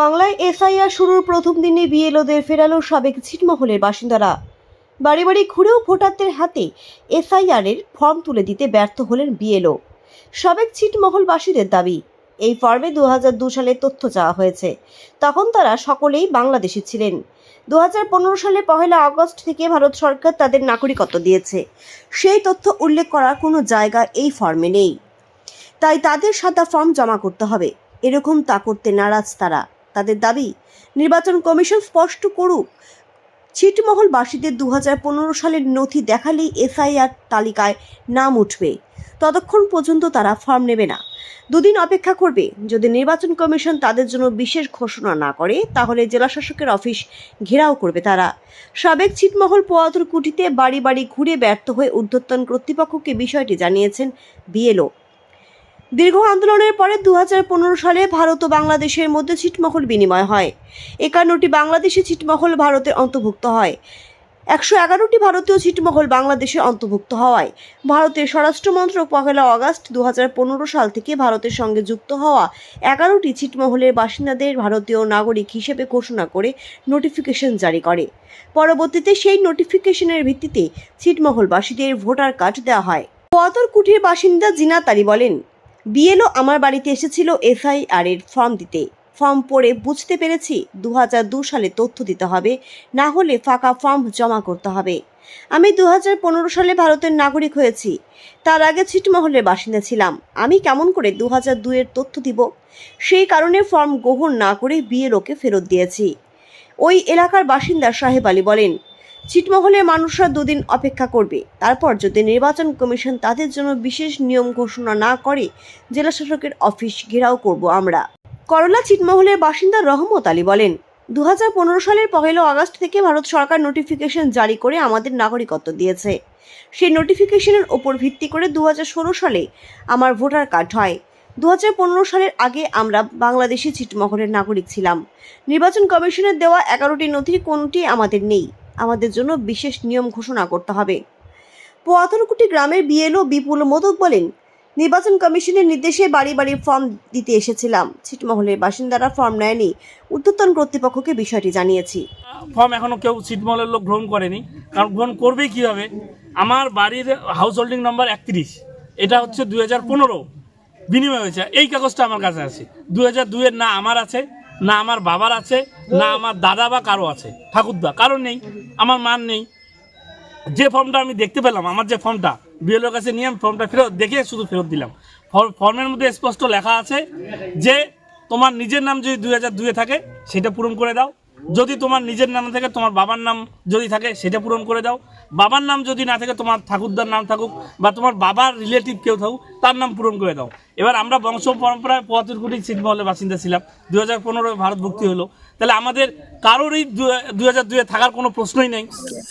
বাংলায় এসআইআর শুরুর প্রথম দিনে বিএলওদের ফেরালো সাবেক ছিটমহলের বাসিন্দারা। বাড়ি বাড়ি ঘুরেও ভোটারদের হাতে এসআইআর এর ফর্ম তুলে দিতে ব্যর্থ হলেন বিএলও। সাবেক ছিটমহলবাসীদের দাবি, এই ফর্মে দু দু সালে তথ্য চাওয়া হয়েছে। তখন তারা সকলেই বাংলাদেশি ছিলেন। দু হাজার পনেরো সালে পহেলা আগস্ট থেকে ভারত সরকার তাদের নাগরিকত্ব দিয়েছে। সেই তথ্য উল্লেখ করার কোনো জায়গা এই ফর্মে নেই। তাই তাদের সাদা ফর্ম জমা করতে হবে। এরকম তা করতে নারাজ তারা। তাদের দাবি, নির্বাচন কমিশন স্পষ্ট করুক, ছিটমহলবাসীদের দু হাজার সালের নথি দেখালেই এসআইআর তালিকায় নাম উঠবে। ততক্ষণ পর্যন্ত তারা ফর্ম নেবে না। দুদিন অপেক্ষা করবে। যদি নির্বাচন কমিশন তাদের জন্য বিশেষ ঘোষণা না করে, তাহলে জেলাশাসকের অফিস ঘেরাও করবে তারা। সাবেক ছিটমহল পোয়াতুর কুটিতে বাড়ি বাড়ি ঘুরে ব্যর্থ হয়ে ঊর্ধ্বতন কর্তৃপক্ষকে বিষয়টি জানিয়েছেন বিএলও। দীর্ঘ আন্দোলনের পরে দু হাজার পনেরো সালে ভারত ও বাংলাদেশের মধ্যে ছিটমহল বিনিময় হয়। একান্নটি বাংলাদেশি ছিটমহল ভারতে অন্তর্ভুক্ত হয়। একশো এগারোটি ভারতীয় ছিটমহল বাংলাদেশে অন্তর্ভুক্ত হওয়ায়। ভারতের স্বরাষ্ট্র মন্ত্রক পহেলা আগস্ট দু সাল থেকে ভারতের সঙ্গে যুক্ত হওয়া এগারোটি ছিটমহলের বাসিন্দাদের ভারতীয় নাগরিক হিসেবে ঘোষণা করে নোটিফিকেশন জারি করে। পরবর্তীতে সেই নোটিফিকেশনের ভিত্তিতে ছিটমহলবাসীদের ভোটার কার্ড দেওয়া হয়। পোয়াতর কুঠির বাসিন্দা জিনা তারি বলেন বিএলও আমার বাড়িতে এসেছিল এফআইআর এর ফর্ম দিতে। ফর্ম পড়ে বুঝতে পেরেছি দু সালে তথ্য দিতে হবে, না হলে ফাঁকা ফর্ম জমা করতে হবে। আমি দু হাজার পনেরো সালে ভারতের নাগরিক হয়েছি। তার আগে ছিটমহলের বাসিন্দা ছিলাম। আমি কেমন করে দু হাজার দুইয়ের তথ্য দিব? সেই কারণে ফর্ম গ্রহণ না করে বিএলওকে ফেরত দিয়েছি। ওই এলাকার বাসিন্দা সাহেব আলী বলেন ছিটমহলের মানুষরা দুদিন অপেক্ষা করবে। তারপর যদি নির্বাচন কমিশন তাদের জন্য বিশেষ নিয়ম ঘোষণা না করে, জেলা শাসকের অফিস ঘেরাও করব আমরা। করলা ছিটমহলের বাসিন্দা রহমত আলী বলেন দু হাজার পনেরো সালের পহেলা আগস্ট থেকে ভারত সরকার নোটিফিকেশন জারি করে আমাদের নাগরিকত্ব দিয়েছে। সেই নোটিফিকেশনের ওপর ভিত্তি করে দু হাজার ষোলো সালে আমার ভোটার কার্ড হয়। দু হাজার পনেরো সালের আগে আমরা বাংলাদেশি ছিটমহলের নাগরিক ছিলাম। নির্বাচন কমিশনের দেওয়া এগারোটি নথির কোনটি আমাদের নেই। আমাদের জন্য বিশেষ নিয়ম ঘোষণা করতে হবে। পোয়াতনকুটি গ্রামের বিএলও বিপুল মোদক বলেন, নির্বাচন কমিশনের নির্দেশে বাড়ি বাড়ি ফর্ম দিতে এসেছিলাম। ছিটমহলের বাসিন্দারা ফর্ম নেয়নি। ঊর্ধ্বতন কর্তৃপক্ষকে বিষয়টি জানিয়েছি। ফর্ম এখনও কেউ ছিটমহলের লোক গ্রহণ করেনি। কারণ গ্রহণ করবে কীভাবে? আমার বাড়ির হাউস হোল্ডিং নম্বর একত্রিশ। এটা হচ্ছে দুই হাজার পনেরো। বিনিময় হয়েছে। এই কাগজটা আমার কাছে আছে। দু হাজার দুইয়ের না, আমার আছে। না আমার বাবার আছে, না আমার দাদা বা কারও আছে ঠাকুরদা কারও নেই, আমার মান নেই। যে ফর্মটা আমি দেখতে পেলাম, আমার যে ফর্মটা বিএলওর কাছে নিয়ে আমি ফর্মটা ফেরত দেখে শুধু ফেরত দিলাম। ফর্মের মধ্যে স্পষ্ট লেখা আছে যে, তোমার নিজের নাম যদি দুই হাজার দুয়ে থাকে, সেটা পূরণ করে দাও যদি তোমার নিজের নাম থাকে, তোমার বাবার নাম যদি থাকে, সেটা পূরণ করে দাও। বাবার নাম যদি না থাকে, তোমার ঠাকুরদার নাম থাকুক বা তোমার বাবার রিলেটিভ কেউ থাকুক, তার নাম পূরণ করে দাও। এবার আমরা বংশ পরম্পরায় পঁয়াত্তর কোটি ছিটমহলের বাসিন্দা ছিলাম। দু হাজার পনেরো ভারত ভুক্তি হলো। তাহলে আমাদের কারোরই দু হাজার দুয়ে থাকার কোনো প্রশ্নই নেই।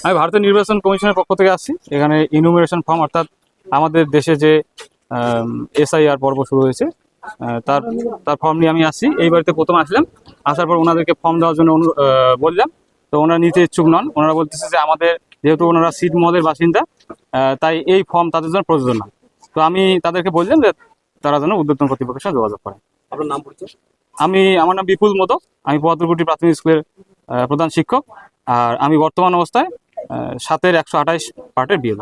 আমি ভারতের নির্বাচন কমিশনের পক্ষ থেকে আসছি। এখানে ইনুমিনেশন ফর্ম অর্থাৎ আমাদের দেশে যে এসআইআর পর্ব শুরু হয়েছে তার তার ফর্ম নিয়ে আমি আসছি। এই বাড়িতে প্রথম আসলাম। আসার পর ওনাদেরকে ফর্ম দেওয়ার জন্য বললাম। তো ওনারা নিতে ইচ্ছুক নন। ওনারা বলতেছে যে আমাদের যেহেতু ওনারা সিট মহলের বাসিন্দা তাই এই ফর্ম তাদের জন্য প্রযোজ্য না। তো আমি তাদেরকে বললাম যে তারা যেন উদ্যোতন কর্তৃপক্ষের সাথে যোগাযোগ করে আপনার নাম পরিচয়? আমি আমার নাম বিপুল মতো। আমি পঁয়াত্তরকুটি প্রাথমিক স্কুলের প্রধান শিক্ষক। আর আমি বর্তমান অবস্থায় সাতের একশো আঠাইশ পার্টের বিয়ে